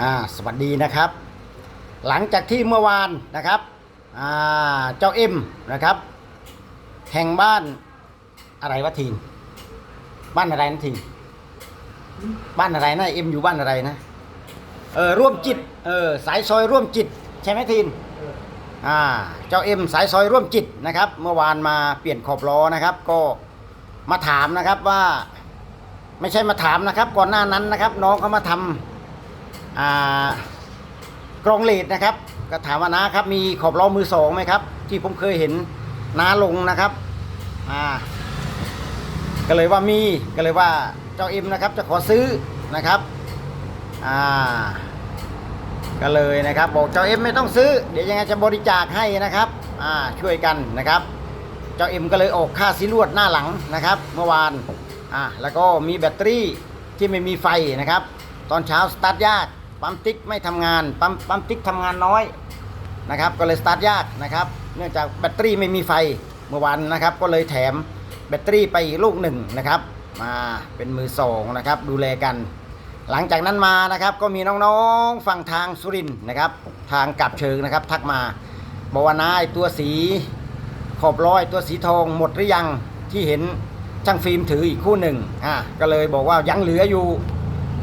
อ่าสวัสดีนะครับ หลังจากที่เมื่อวานนะครับอ่าเจ้าเอ็มนะครับ แห่งบ้านอะไรวะทีนบ้านอะไรนะทีนบ้านอะไรนะเอ็มอยู่บ้านอะไรนะเออร่วมจิตเออสายซอยร่วมจิต ใช่ไหมทีนอ่าเจ้าเอ็มสายซอยร่วมจิตนะครับ เมื่อวานมาเปลี่ยนขอบล้อนะครับ ก็มาถามนะครับว่า ไม่ใช่มาถามนะครับ ก่อนหน้านั้นนะครับ น้องเขามาทำอ่า กรองเลดนะครับก็ถามว่าน้าครับมีขอบล้อมือสองไหมครับ ที่ผมเคยเห็นน้าลงนะครับอ่าก็เลยว่ามีก็เลยว่าเจ้าเอ็มนะครับจะขอซื้อนะครับอ่าก็เลยนะครับ บอกเจ้าเอ็มไม่ต้องซื้อ เดี๋ยวยังไงจะบริจาคให้นะครับอ่าช่วยกันนะครับ เจ้าเอ็มก็เลยออกค่าซีลวดหน้าหลังนะครับ เมื่อวานอ่าแล้วก็มีแบตเตอรี่ที่ไม่มีไฟนะครับ ตอนเช้าสตาร์ทยาก ปั๊มติ๊กไม่ทำงานปั๊มปั๊มติ๊กทำงานน้อยนะครับก็เลยสตาร์ทยากนะครับ เนื่องจากแบตเตอรี่ไม่มีไฟเมื่อวานนะครับ ก็เลยแถมแบตเตอรี่ไปอีกลูกหนึ่งนะครับมาเป็นมือสองนะครับดูแลกัน หลังจากนั้นมานะครับก็มีน้องๆฝั่งทางสุรินนะครับทางกับเชิงนะครับ ทักมาบอกว่านายตัวสีขอบร้อยตัวสีทองหมดหรือยังที่เห็นช่างฟิล์มถืออีกคู่หนึ่งอ่าก็เลยบอกว่ายังเหลืออยู่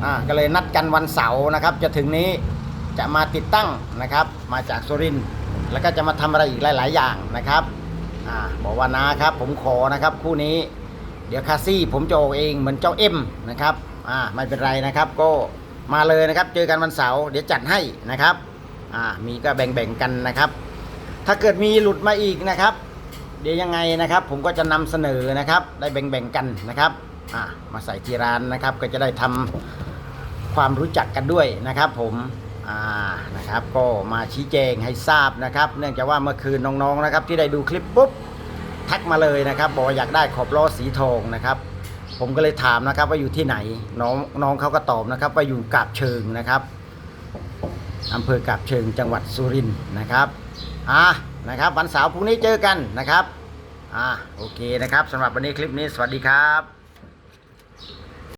อ่าก็เลยนัดกันวันเสาร์นะครับ จะถึงนี้จะมาติดตั้งนะครับ มาจากสุรินทร์แล้วก็จะมาทำอะไรอีกหลาย ๆ อย่างนะครับอ่าบอกว่านะครับผมขอนะครับคู่นี้ เดี๋ยวคาซี่ผมจะออกเองเหมือนเจ้าเอ็มนะครับอ่าไม่เป็นไรนะครับก็มาเลยนะครับเจอกันวันเสาร์เดี๋ยวจัดให้นะครับอ่ามีก็แบ่งๆกันนะครับ ถ้าเกิดมีหลุดมาอีกนะครับ เดี๋ยวยังไงนะครับ ผมก็จะนำเสนอนะครับ ได้แบ่งๆกันนะครับอ่ามาใส่ที่ร้านนะครับก็จะได้ทำ ความรู้จักกันด้วยนะครับผมอ่านะครับก็มาชี้แจงให้ทราบนะครับ เนื่องจากว่าเมื่อคืนน้องๆนะครับ ที่ได้ดูคลิปปุ๊บทักมาเลยนะครับบอกอยากได้ขอบล้อสีทองนะครับผมก็เลยถามนะครับว่าอยู่ที่ไหนน้องน้องเขาก็ตอบนะครับว่าอยู่กาบเชิงนะครับอำเภอกาบเชิงจังหวัดสุรินทร์นะครับอะนะครับวันเสาร์พรุ่งนี้เจอกันนะครับอ่าโอเคนะครับสำหรับวันนี้คลิปนี้สวัสดีครับ